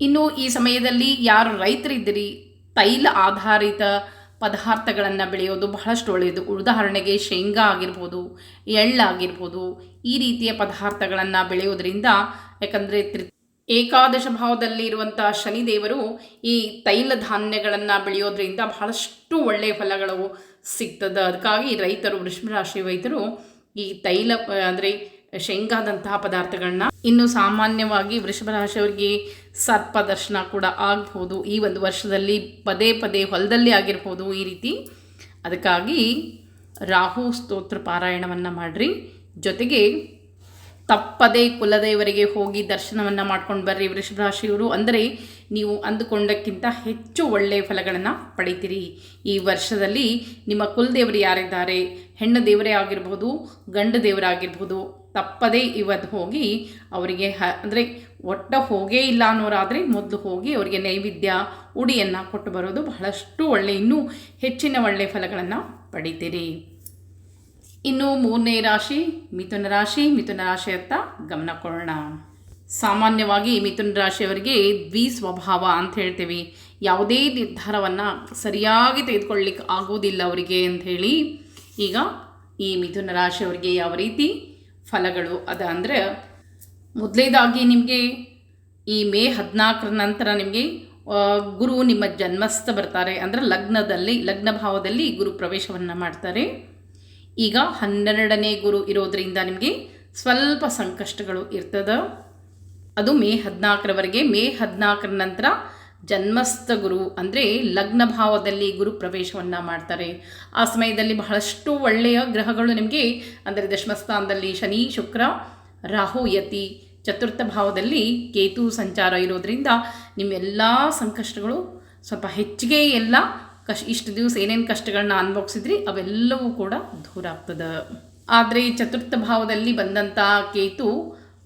ಇನ್ನು ಈ ಸಮಯದಲ್ಲಿ ಯಾರು ರೈತರಿದ್ದೀರಿ, ತೈಲ ಆಧಾರಿತ ಪದಾರ್ಥಗಳನ್ನು ಬೆಳೆಯೋದು ಬಹಳಷ್ಟು ಒಳ್ಳೆಯದು. ಉದಾಹರಣೆಗೆ ಶೇಂಗಾ ಆಗಿರ್ಬೋದು ಎಳ್ಳಾಗಿರ್ಬೋದು ಈ ರೀತಿಯ ಪದಾರ್ಥಗಳನ್ನು ಬೆಳೆಯೋದ್ರಿಂದ ಯಾಕಂದರೆ ತ್ರಿ ಏಕಾದಶ ಭಾವದಲ್ಲಿ ಇರುವಂತಹ ಶನಿದೇವರು ಈ ತೈಲ ಧಾನ್ಯಗಳನ್ನು ಬೆಳೆಯೋದ್ರಿಂದ ಬಹಳಷ್ಟು ಒಳ್ಳೆಯ ಫಲಗಳು ಸಿಗ್ತದೆ. ಅದಕ್ಕಾಗಿ ರೈತರು ವೃಷಭ ರಾಶಿ ರೈತರು ಈ ತೈಲ, ಅಂದರೆ ಶೇಂಗಾದಂತಹ ಪದಾರ್ಥಗಳನ್ನ ಇನ್ನು ಸಾಮಾನ್ಯವಾಗಿ ವೃಷಭ ರಾಶಿಯವರಿಗೆ ಸರ್ಪ ದರ್ಶನ ಕೂಡ ಆಗ್ಬೋದು ಈ ಒಂದು ವರ್ಷದಲ್ಲಿ ಪದೇ ಪದೇ ಹೊಲದಲ್ಲಿ ಆಗಿರ್ಬೋದು ಈ ರೀತಿ. ಅದಕ್ಕಾಗಿ ರಾಹು ಸ್ತೋತ್ರ ಪಾರಾಯಣವನ್ನು ಮಾಡಿರಿ. ಜೊತೆಗೆ ತಪ್ಪದೇ ಕುಲದೇವರಿಗೆ ಹೋಗಿ ದರ್ಶನವನ್ನು ಮಾಡ್ಕೊಂಡು ಬರ್ರಿ ವೃಷಭ ರಾಶಿಯವರು ಅಂದರೆ ನೀವು ಅಂದುಕೊಂಡಕ್ಕಿಂತ ಹೆಚ್ಚು ಒಳ್ಳೆಯ ಫಲಗಳನ್ನು ಪಡಿತೀರಿ. ಈ ವರ್ಷದಲ್ಲಿ ನಿಮ್ಮ ಕುಲದೇವರು ಯಾರಿದ್ದಾರೆ? ಹೆಣ್ಣು ದೇವರೇ ಆಗಿರ್ಬೋದು, ಗಂಡು ದೇವರಾಗಿರ್ಬೋದು ತಪ್ಪದೇ ಇವತ್ತು ಹೋಗಿ ಅವರಿಗೆ ಹ, ಅಂದರೆ ಒಟ್ಟ ಹೋಗೇ ಇಲ್ಲ ಅನ್ನೋರಾದರೆ ಮೊದಲು ಹೋಗಿ ಅವರಿಗೆ ನೈವೇದ್ಯ, ಉಡಿಯನ್ನು ಕೊಟ್ಟು ಬರೋದು ಬಹಳಷ್ಟು ಒಳ್ಳೆಯ ಇನ್ನೂ ಹೆಚ್ಚಿನ ಒಳ್ಳೆಯ ಫಲಗಳನ್ನು ಪಡಿತೀರಿ. ಇನ್ನು ಮೂರನೇ ರಾಶಿ ಮಿಥುನ ರಾಶಿ, ಮಿಥುನ ರಾಶಿಯತ್ತ ಗಮನ ಕೊಡೋಣ. ಸಾಮಾನ್ಯವಾಗಿ ಮಿಥುನ ರಾಶಿಯವರಿಗೆ ದ್ವಿ ಸ್ವಭಾವ ಅಂತ ಹೇಳ್ತೀವಿ. ಯಾವುದೇ ನಿರ್ಧಾರವನ್ನು ಸರಿಯಾಗಿ ತೆಗೆದುಕೊಳ್ಳಿಕ್ಕೆ ಆಗೋದಿಲ್ಲ ಅವರಿಗೆ ಅಂಥೇಳಿ ಈಗ ಈ ಮಿಥುನ ರಾಶಿಯವರಿಗೆ ಯಾವ ರೀತಿ ಫಲಗಳು ಅದ ಅಂದರೆ ಮೊದಲೇದಾಗಿ ನಿಮಗೆ ಈ ಮೇ ಹದಿನಾಲ್ಕರ ನಂತರ ನಿಮಗೆ ಗುರು ನಿಮ್ಮ ಜನ್ಮಸ್ಥ ಬರ್ತಾರೆ. ಅಂದರೆ ಲಗ್ನದಲ್ಲಿ, ಲಗ್ನ ಭಾವದಲ್ಲಿ ಗುರು ಪ್ರವೇಶವನ್ನು ಮಾಡ್ತಾರೆ. ಈಗ ಹನ್ನೆರಡನೇ ಗುರು ಇರೋದರಿಂದ ನಿಮಗೆ ಸ್ವಲ್ಪ ಸಂಕಷ್ಟಗಳು ಇರ್ತದೆ. ಅದು ಮೇ ಹದಿನಾಲ್ಕರವರೆಗೆ. ಮೇ ಹದಿನಾಲ್ಕರ ನಂತರ ಜನ್ಮಸ್ಥ ಗುರು ಅಂದರೆ ಲಗ್ನ ಭಾವದಲ್ಲಿ ಗುರು ಪ್ರವೇಶವನ್ನು ಮಾಡ್ತಾರೆ. ಆ ಸಮಯದಲ್ಲಿ ಬಹಳಷ್ಟು ಒಳ್ಳೆಯ ಗ್ರಹಗಳು ನಿಮಗೆ ಅಂದರೆ ದಶಮಸ್ಥಾನದಲ್ಲಿ ಶನಿ, ಶುಕ್ರ, ರಾಹು, ಯತಿ, ಚತುರ್ಥ ಭಾವದಲ್ಲಿ ಕೇತು ಸಂಚಾರ ಇರೋದರಿಂದ ನಿಮ್ಮೆಲ್ಲ ಸಂಕಷ್ಟಗಳು ಸ್ವಲ್ಪ ಹೆಚ್ಚಿಗೆ ಎಲ್ಲ ಕಶ್ ಇಷ್ಟು ದಿವಸ ಏನೇನು ಕಷ್ಟಗಳನ್ನ ಅನುಭವಿಸಿದ್ರಿ, ಅವೆಲ್ಲವೂ ಕೂಡ ದೂರ ಆಗ್ತದೆ. ಆದರೆ ಚತುರ್ಥ ಭಾವದಲ್ಲಿ ಬಂದಂಥ ಕೇತು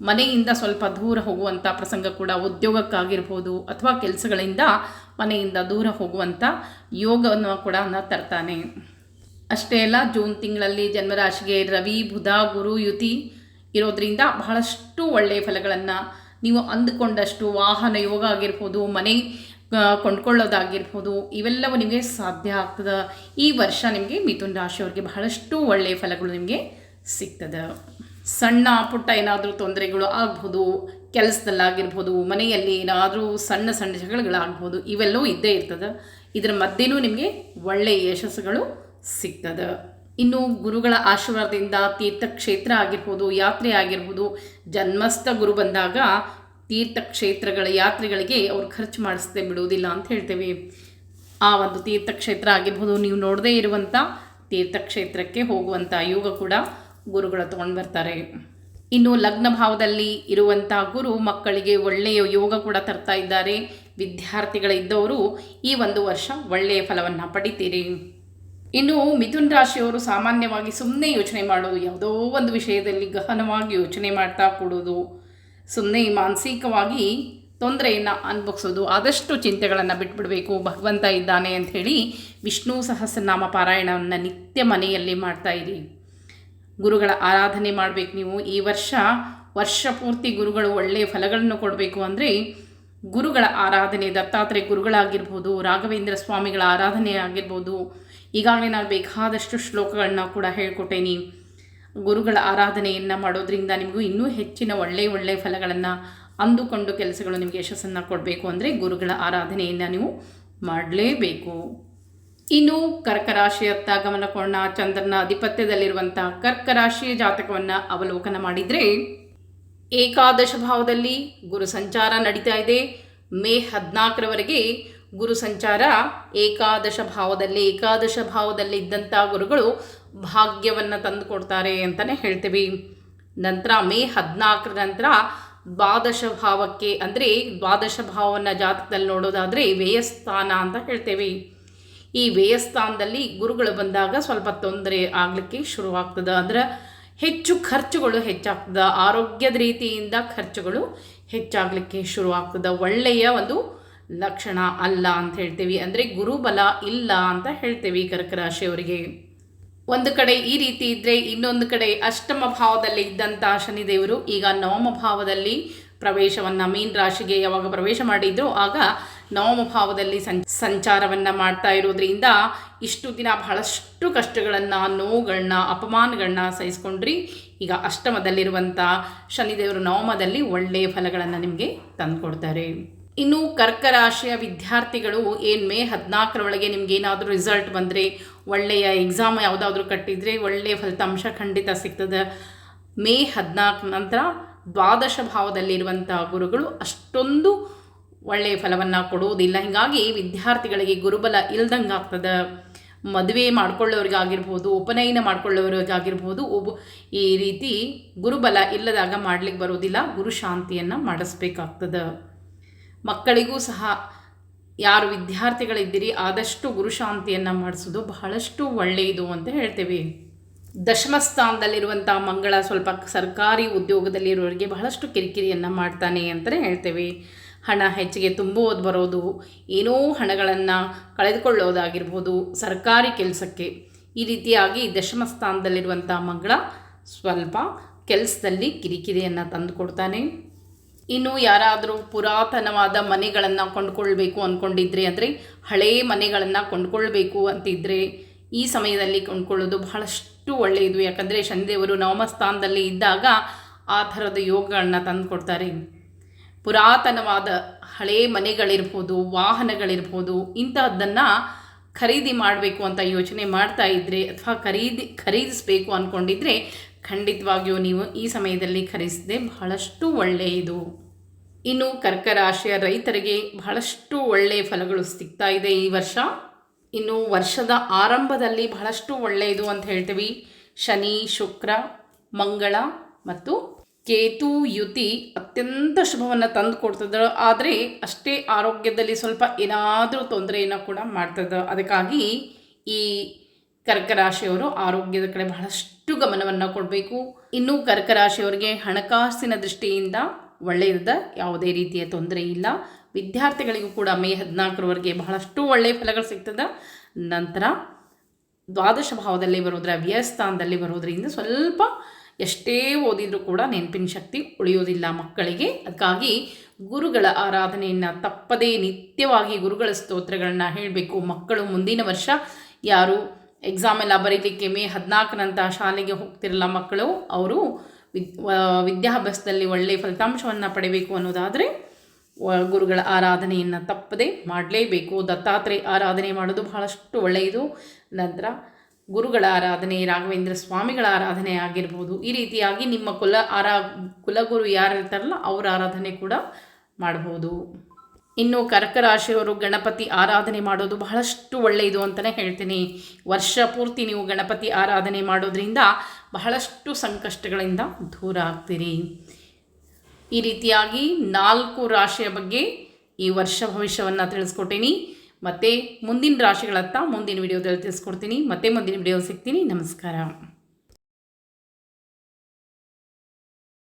ಮನೆಯಿಂದ ಸ್ವಲ್ಪ ದೂರ ಹೋಗುವಂಥ ಪ್ರಸಂಗ ಕೂಡ ಉದ್ಯೋಗಕ್ಕಾಗಿರ್ಬೋದು ಅಥವಾ ಕೆಲಸಗಳಿಂದ ಮನೆಯಿಂದ ದೂರ ಹೋಗುವಂಥ ಯೋಗವನ್ನು ಕೂಡ ತರ್ತಾನೆ. ಅಷ್ಟೇ ಅಲ್ಲ, ಜೂನ್ ತಿಂಗಳಲ್ಲಿ ಜನ್ಮರಾಶಿಗೆ ರವಿ, ಬುಧ, ಗುರು, ಯುತಿ ಇರೋದ್ರಿಂದ ಬಹಳಷ್ಟು ಒಳ್ಳೆಯ ಫಲಗಳನ್ನು ನೀವು ಅಂದುಕೊಂಡಷ್ಟು ವಾಹನ ಯೋಗ ಆಗಿರ್ಬೋದು, ಮನೆ ಕೊಂಡ್ಕೊಳ್ಳೋದಾಗಿರ್ಬೋದು, ಇವೆಲ್ಲವೂ ನಿಮಗೆ ಸಾಧ್ಯ ಆಗ್ತದೆ. ಈ ವರ್ಷ ನಿಮಗೆ ಮಿಥುನ್ ರಾಶಿಯವರಿಗೆ ಬಹಳಷ್ಟು ಒಳ್ಳೆಯ ಫಲಗಳು ನಿಮಗೆ ಸಿಗ್ತದೆ. ಸಣ್ಣ ಪುಟ್ಟ ಏನಾದರೂ ತೊಂದರೆಗಳು ಆಗ್ಬೋದು, ಕೆಲಸದಲ್ಲಾಗಿರ್ಬೋದು, ಮನೆಯಲ್ಲಿ ಏನಾದರೂ ಸಣ್ಣ ಸಣ್ಣ ಜಗಳಗಳಾಗ್ಬೋದು, ಇವೆಲ್ಲವೂ ಇದ್ದೇ ಇರ್ತದೆ. ಇದರ ಮಧ್ಯೆಯೂ ನಿಮಗೆ ಒಳ್ಳೆಯ ಯಶಸ್ಸುಗಳು ಸಿಗ್ತದೆ. ಇನ್ನು ಗುರುಗಳ ಆಶೀರ್ವಾದದಿಂದ ತೀರ್ಥಕ್ಷೇತ್ರ ಆಗಿರ್ಬೋದು, ಯಾತ್ರೆ ಆಗಿರ್ಬೋದು, ಜನ್ಮಸ್ಥ ಗುರು ಬಂದಾಗ ತೀರ್ಥಕ್ಷೇತ್ರಗಳ ಯಾತ್ರೆಗಳಿಗೆ ಅವರು ಖರ್ಚು ಮಾಡಿಸದೆ ಬಿಡುವುದಿಲ್ಲ ಅಂತ ಹೇಳ್ತೇವೆ. ಆ ಒಂದು ತೀರ್ಥಕ್ಷೇತ್ರ ಆಗಿರ್ಬೋದು, ನೀವು ನೋಡದೇ ಇರುವಂಥ ತೀರ್ಥಕ್ಷೇತ್ರಕ್ಕೆ ಹೋಗುವಂಥ ಯೋಗ ಕೂಡ ಗುರುಗಳು ತೊಗೊಂಡು ಬರ್ತಾರೆ. ಇನ್ನು ಲಗ್ನ ಭಾವದಲ್ಲಿ ಇರುವಂಥ ಗುರು ಮಕ್ಕಳಿಗೆ ಒಳ್ಳೆಯ ಯೋಗ ಕೂಡ ತರ್ತಾ ಇದ್ದಾರೆ. ವಿದ್ಯಾರ್ಥಿಗಳಿದ್ದವರು ಈ ಒಂದು ವರ್ಷ ಒಳ್ಳೆಯ ಫಲವನ್ನು ಪಡಿತೀರಿ. ಇನ್ನು ಮಿಥುನ್ ರಾಶಿಯವರು ಸಾಮಾನ್ಯವಾಗಿ ಸುಮ್ಮನೆ ಯೋಚನೆ ಮಾಡೋದು ಯಾವುದೋ ಒಂದು ವಿಷಯದಲ್ಲಿ ಗಹನವಾಗಿ ಯೋಚನೆ ಮಾಡ್ತಾ ಕೂಡೋದು. ಸುಮ್ಮನೆ ಮಾನಸಿಕವಾಗಿ ತೊಂದರೆಯನ್ನು ಅನುಭವಿಸೋದು, ಆದಷ್ಟು ಚಿಂತೆಗಳನ್ನು ಬಿಟ್ಬಿಡಬೇಕು. ಭಗವಂತ ಇದ್ದಾನೆ ಅಂತ ಹೇಳಿ ವಿಷ್ಣು ಸಹಸ್ರನಾಮ ಪಾರಾಯಣವನ್ನು ನಿತ್ಯ ಮನೆಯಲ್ಲಿ ಮಾಡ್ತಾ ಇರಿ. ಗುರುಗಳ ಆರಾಧನೆ ಮಾಡಬೇಕು ನೀವು. ಈ ವರ್ಷ ವರ್ಷ ಪೂರ್ತಿ ಗುರುಗಳು ಒಳ್ಳೆಯ ಫಲಗಳನ್ನು ಕೊಡಬೇಕು ಅಂದರೆ ಗುರುಗಳ ಆರಾಧನೆ, ದತ್ತಾತ್ರೇಯ ಗುರುಗಳಾಗಿರ್ಬೋದು, ರಾಘವೇಂದ್ರ ಸ್ವಾಮಿಗಳ ಆರಾಧನೆ ಆಗಿರ್ಬೋದು. ಈಗಾಗಲೇ ನಾನು ಬೇಕಾದಷ್ಟು ಶ್ಲೋಕಗಳನ್ನ ಕೂಡ ಹೇಳ್ಕೊಟ್ಟೇನಿ. ಗುರುಗಳ ಆರಾಧನೆಯನ್ನು ಮಾಡೋದ್ರಿಂದ ನಿಮಗೂ ಇನ್ನೂ ಹೆಚ್ಚಿನ ಒಳ್ಳೆಯ ಒಳ್ಳೆಯ ಫಲಗಳನ್ನು ಅಂದುಕೊಂಡು ಕೆಲಸಗಳು ನಿಮಗೆ ಯಶಸ್ಸನ್ನು ಕೊಡಬೇಕು ಅಂದರೆ ಗುರುಗಳ ಆರಾಧನೆಯನ್ನು ನೀವು ಮಾಡಲೇಬೇಕು. ಇನ್ನು ಕರ್ಕರಾಶಿಯತ್ತ ಗಮನ ಕೊಡೋಣ ಚಂದ್ರನ ಅಧಿಪತ್ಯದಲ್ಲಿರುವಂಥ ಕರ್ಕರಾಶಿಯ ಜಾತಕವನ್ನು ಅವಲೋಕನ ಮಾಡಿದರೆ ಏಕಾದಶ ಭಾವದಲ್ಲಿ ಗುರು ಸಂಚಾರ ನಡೀತಾ ಇದೆ. ಮೇ ಹದಿನಾಲ್ಕರವರೆಗೆ ಗುರು ಸಂಚಾರ ಏಕಾದಶ ಭಾವದಲ್ಲಿ ಏಕಾದಶ ಭಾವದಲ್ಲಿ ಇದ್ದಂಥ ಗುರುಗಳು ಭಾಗ್ಯವನ್ನು ತಂದು ಕೊಡ್ತಾರೆ ಅಂತಲೇ ಹೇಳ್ತೀವಿ. ನಂತರ ಮೇ ಹದಿನಾಲ್ಕರ ನಂತರ ದ್ವಾದಶ ಭಾವಕ್ಕೆ ಅಂದರೆ ದ್ವಾದಶ ಭಾವವನ್ನು ಜಾತಕದಲ್ಲಿ ನೋಡೋದಾದರೆ ವ್ಯಯಸ್ಥಾನ ಅಂತ ಹೇಳ್ತೇವೆ. ಈ ವ್ಯಯಸ್ಥಾನದಲ್ಲಿ ಗುರುಗಳು ಬಂದಾಗ ಸ್ವಲ್ಪ ತೊಂದರೆ ಆಗಲಿಕ್ಕೆ ಶುರುವಾಗ್ತದೆ. ಅಂದರೆ ಹೆಚ್ಚು ಖರ್ಚುಗಳು ಹೆಚ್ಚಾಗ್ತದೆ. ಆರೋಗ್ಯದ ರೀತಿಯಿಂದ ಖರ್ಚುಗಳು ಹೆಚ್ಚಾಗಲಿಕ್ಕೆ ಶುರುವಾಗ್ತದೆ. ಒಳ್ಳೆಯ ಒಂದು ಲಕ್ಷಣ ಅಲ್ಲ ಅಂತ ಹೇಳ್ತೀವಿ. ಅಂದರೆ ಗುರುಬಲ ಇಲ್ಲ ಅಂತ ಹೇಳ್ತೇವೆ ಕರ್ಕ ರಾಶಿಯವರಿಗೆ ಒಂದು ಕಡೆ ಈ ರೀತಿ ಇದ್ದರೆ ಇನ್ನೊಂದು ಕಡೆ ಅಷ್ಟಮ ಭಾವದಲ್ಲಿ ಇದ್ದಂತಹ ಶನಿದೇವರು ಈಗ ನವಮ ಭಾವದಲ್ಲಿ ಪ್ರವೇಶವನ್ನು, ಮೀನ್ ರಾಶಿಗೆ ಯಾವಾಗ ಪ್ರವೇಶ ಮಾಡಿದ್ರು ಆಗ ನವಮ ಭಾವದಲ್ಲಿ ಸಂ, ಸಂಚಾರವನ್ನು ಮಾಡ್ತಾ ಇರೋದ್ರಿಂದ ಇಷ್ಟು ದಿನ ಬಹಳಷ್ಟು ಕಷ್ಟಗಳನ್ನು ನೋವುಗಳನ್ನ ಅಪಮಾನಗಳನ್ನ ಸಹಿಸ್ಕೊಂಡ್ರಿ. ಈಗ ಅಷ್ಟಮದಲ್ಲಿರುವಂಥ ಶನಿದೇವರು ನವಮದಲ್ಲಿ ಒಳ್ಳೆಯ ಫಲಗಳನ್ನು ನಿಮಗೆ ತಂದುಕೊಡ್ತಾರೆ. ಇನ್ನು ಕರ್ಕ ರಾಶಿಯ ವಿದ್ಯಾರ್ಥಿಗಳು ಏನು ಮೇ ಹದಿನಾಲ್ಕರೊಳಗೆ ನಿಮ್ಗೆ ಏನಾದರೂ ರಿಸಲ್ಟ್ ಬಂದರೆ ಒಳ್ಳೆಯ ಎಕ್ಸಾಮ್ ಯಾವುದಾದ್ರೂ ಕಟ್ಟಿದರೆ ಒಳ್ಳೆಯ ಫಲಿತಾಂಶ ಖಂಡಿತ ಸಿಗ್ತದೆ. ಮೇ ಹದಿನಾಲ್ಕು ನಂತರ ದ್ವಾದಶ ಭಾವದಲ್ಲಿರುವಂಥ ಗುರುಗಳು ಅಷ್ಟೊಂದು ಒಳ್ಳೆಯ ಫಲವನ್ನು ಕೊಡುವುದಿಲ್ಲ. ಹೀಗಾಗಿ ವಿದ್ಯಾರ್ಥಿಗಳಿಗೆ ಗುರುಬಲ ಇಲ್ದಂಗೆ ಆಗ್ತದೆ. ಮದುವೆ ಮಾಡ್ಕೊಳ್ಳೋರಿಗಾಗಿರ್ಬೋದು, ಉಪನಯನ ಮಾಡ್ಕೊಳ್ಳೋರಿಗಾಗಿರ್ಬೋದು ಒಬ್ಬ ಈ ರೀತಿ ಗುರುಬಲ ಇಲ್ಲದಾಗ ಮಾಡ್ಲಿಕ್ಕೆ ಬರೋದಿಲ್ಲ ಗುರು ಶಾಂತಿಯನ್ನು ಮಾಡಿಸ್ಬೇಕಾಗ್ತದೆ. ಮಕ್ಕಳಿಗೂ ಸಹ ಯಾರು ವಿದ್ಯಾರ್ಥಿಗಳಿದ್ದೀರಿ, ಆದಷ್ಟು ಗುರುಶಾಂತಿಯನ್ನು ಮಾಡಿಸೋದು ಬಹಳಷ್ಟು ಒಳ್ಳೆಯದು ಅಂತ ಹೇಳ್ತೇವೆ. ದಶಮ ಸ್ಥಾನದಲ್ಲಿರುವಂಥ ಮಂಗಳ ಸ್ವಲ್ಪ ಸರ್ಕಾರಿ ಉದ್ಯೋಗದಲ್ಲಿರೋರಿಗೆ ಬಹಳಷ್ಟು ಕಿರಿಕಿರಿಯನ್ನು ಮಾಡ್ತಾನೆ ಅಂತಲೇ ಹೇಳ್ತೇವೆ. ಹಣ ಹೆಚ್ಚಿಗೆ ತುಂಬುವುದು ಬರೋದು, ಏನೋ ಹಣಗಳನ್ನು ಕಳೆದುಕೊಳ್ಳೋದಾಗಿರ್ಬೋದು ಸರ್ಕಾರಿ ಕೆಲಸಕ್ಕೆ. ಈ ರೀತಿಯಾಗಿ ದಶಮ ಸ್ಥಾನದಲ್ಲಿರುವಂಥ ಮಂಗಳ ಸ್ವಲ್ಪ ಕೆಲಸದಲ್ಲಿ ಕಿರಿಕಿರಿಯನ್ನು ತಂದುಕೊಡ್ತಾನೆ ಇನ್ನು ಯಾರಾದರೂ ಪುರಾತನವಾದ ಮನೆಗಳನ್ನು ಕೊಂಡ್ಕೊಳ್ಬೇಕು ಅಂದ್ಕೊಂಡಿದ್ರೆ ಅಂದರೆ ಹಳೇ ಮನೆಗಳನ್ನು ಕೊಂಡ್ಕೊಳ್ಬೇಕು ಅಂತಿದ್ದರೆ ಈ ಸಮಯದಲ್ಲಿ ಕೊಂಡ್ಕೊಳ್ಳೋದು ಬಹಳಷ್ಟು ಒಳ್ಳೆಯದು. ಯಾಕಂದರೆ ಶನಿದೇವರು ನವಮಸ್ಥಾನದಲ್ಲಿ ಇದ್ದಾಗ ಆ ಥರದ ಯೋಗಗಳನ್ನ ತಂದುಕೊಡ್ತಾರೆ. ಪುರಾತನವಾದ ಹಳೇ ಮನೆಗಳಿರ್ಬೋದು, ವಾಹನಗಳಿರ್ಬೋದು ಇಂಥದ್ದನ್ನು ಖರೀದಿ ಮಾಡಬೇಕು ಅಂತ ಯೋಚನೆ ಮಾಡ್ತಾ ಇದ್ದರೆ ಅಥವಾ ಖರೀದಿ, ಖರೀದಿಸಬೇಕು ಅಂದ್ಕೊಂಡಿದ್ರೆ ಖಂಡಿತವಾಗಿಯೂ ನೀವು ಈ ಸಮಯದಲ್ಲಿ ಖರೀದಿಸದೆ ಬಹಳಷ್ಟು ಒಳ್ಳೆಯದು ಇನ್ನು ಕರ್ಕ ರಾಶಿಯ ರೈತರಿಗೆ ಬಹಳಷ್ಟು ಒಳ್ಳೆಯ ಫಲಗಳು ಸಿಗ್ತಾ ಇದೆ ಈ ವರ್ಷ. ಇನ್ನು ವರ್ಷದ ಆರಂಭದಲ್ಲಿ ಬಹಳಷ್ಟು ಒಳ್ಳೆಯದು ಅಂತ ಹೇಳ್ತೀವಿ. ಶನಿ, ಶುಕ್ರ, ಮಂಗಳ ಮತ್ತು ಕೇತು, ಯುತಿ ಅತ್ಯಂತ ಶುಭವನ್ನು ತಂದು ಕೊಡ್ತದ. ಆದರೆ ಅಷ್ಟೇ ಆರೋಗ್ಯದಲ್ಲಿ ಸ್ವಲ್ಪ ಏನಾದರೂ ತೊಂದರೆಯನ್ನು ಕೂಡ ಮಾಡ್ತದೆ. ಅದಕ್ಕಾಗಿ ಈ ಕರ್ಕ ರಾಶಿಯವರು ಆರೋಗ್ಯದ ಕಡೆ ಬಹಳಷ್ಟು ಗಮನವನ್ನು ಕೊಡಬೇಕು. ಇನ್ನು ಕರ್ಕ ರಾಶಿಯವರಿಗೆ ಹಣಕಾಸಿನ ದೃಷ್ಟಿಯಿಂದ ಒಳ್ಳೆಯದ ಯಾವುದೇ ರೀತಿಯ ತೊಂದರೆ ಇಲ್ಲ. ವಿದ್ಯಾರ್ಥಿಗಳಿಗೂ ಕೂಡ ಮೇ ಹದಿನಾಲ್ಕರವರೆಗೆ ಬಹಳಷ್ಟು ಒಳ್ಳೆಯ ಫಲಗಳು ಸಿಗ್ತದೆ. ನಂತರ ದ್ವಾದಶ ಭಾವದಲ್ಲಿ ಬರೋದ್ರ ವ್ಯಸ್ಥಾನದಲ್ಲಿ ಬರೋದ್ರಿಂದ ಸ್ವಲ್ಪ ಎಷ್ಟೇ ಓದಿದರೂ ಕೂಡ ನೆನಪಿನ ಶಕ್ತಿ ಉಳಿಯೋದಿಲ್ಲ ಮಕ್ಕಳಿಗೆ. ಅದಕ್ಕಾಗಿ ಗುರುಗಳ ಆರಾಧನೆಯನ್ನು ತಪ್ಪದೇ ನಿತ್ಯವಾಗಿ ಗುರುಗಳ ಸ್ತೋತ್ರಗಳನ್ನು ಹೇಳಬೇಕು. ಮಕ್ಕಳು ಮುಂದಿನ ವರ್ಷ ಯಾರು ಎಕ್ಸಾಮ್ ಎಲ್ಲ ಬರೀಲಿಕ್ಕೆ ಮೇ ಹದಿನಾಲ್ಕರಂತಹ ಶಾಲೆಗೆ ಹೋಗ್ತಿರಲ್ಲ ಮಕ್ಕಳು, ಅವರು ವಿದ್ ವಿದ್ಯಾಭ್ಯಾಸದಲ್ಲಿ ಒಳ್ಳೆಯ ಫಲಿತಾಂಶವನ್ನು ಪಡೆಯಬೇಕು ಅನ್ನೋದಾದರೆ ಗುರುಗಳ ಆರಾಧನೆಯನ್ನು ತಪ್ಪದೆ ಮಾಡಲೇಬೇಕು. ದತ್ತಾತ್ರೇಯ ಆರಾಧನೆ ಮಾಡೋದು ಬಹಳಷ್ಟು ಒಳ್ಳೆಯದು. ನಂತರ ಗುರುಗಳ ಆರಾಧನೆ, ರಾಘವೇಂದ್ರ ಸ್ವಾಮಿಗಳ ಆರಾಧನೆ ಆಗಿರ್ಬೋದು. ಈ ರೀತಿಯಾಗಿ ನಿಮ್ಮ ಕುಲ ಆರಾ, ಕುಲಗುರು ಯಾರು ಇರ್ತಾರಲ್ಲ, ಅವರ ಆರಾಧನೆ ಕೂಡ ಮಾಡ್ಬೋದು. ಇನ್ನು ಕರ್ಕರಾಶಿಯವರು ಗಣಪತಿ ಆರಾಧನೆ ಮಾಡೋದು ಬಹಳಷ್ಟು ಒಳ್ಳೆಯದು ಅಂತಲೇ ಹೇಳ್ತೀನಿ. ವರ್ಷ ಪೂರ್ತಿ ನೀವು ಗಣಪತಿ ಆರಾಧನೆ ಮಾಡೋದ್ರಿಂದ ಬಹಳಷ್ಟು ಸಂಕಷ್ಟಗಳಿಂದ ದೂರ ಆಗ್ತೀರಿ. ಈ ರೀತಿಯಾಗಿ ನಾಲ್ಕು ರಾಶಿಯ ಬಗ್ಗೆ ಈ ವರ್ಷ ಭವಿಷ್ಯವನ್ನು ತಿಳಿಸ್ಕೊಟ್ಟೀನಿ. ಮತ್ತು ಮುಂದಿನ ರಾಶಿಗಳತ್ತ ಮುಂದಿನ ವಿಡಿಯೋದಲ್ಲಿ ತಿಳಿಸ್ಕೊಡ್ತೀನಿ. ಮತ್ತೆ ಮುಂದಿನ ವಿಡಿಯೋ ಸಿಗ್ತೀನಿ. ನಮಸ್ಕಾರ.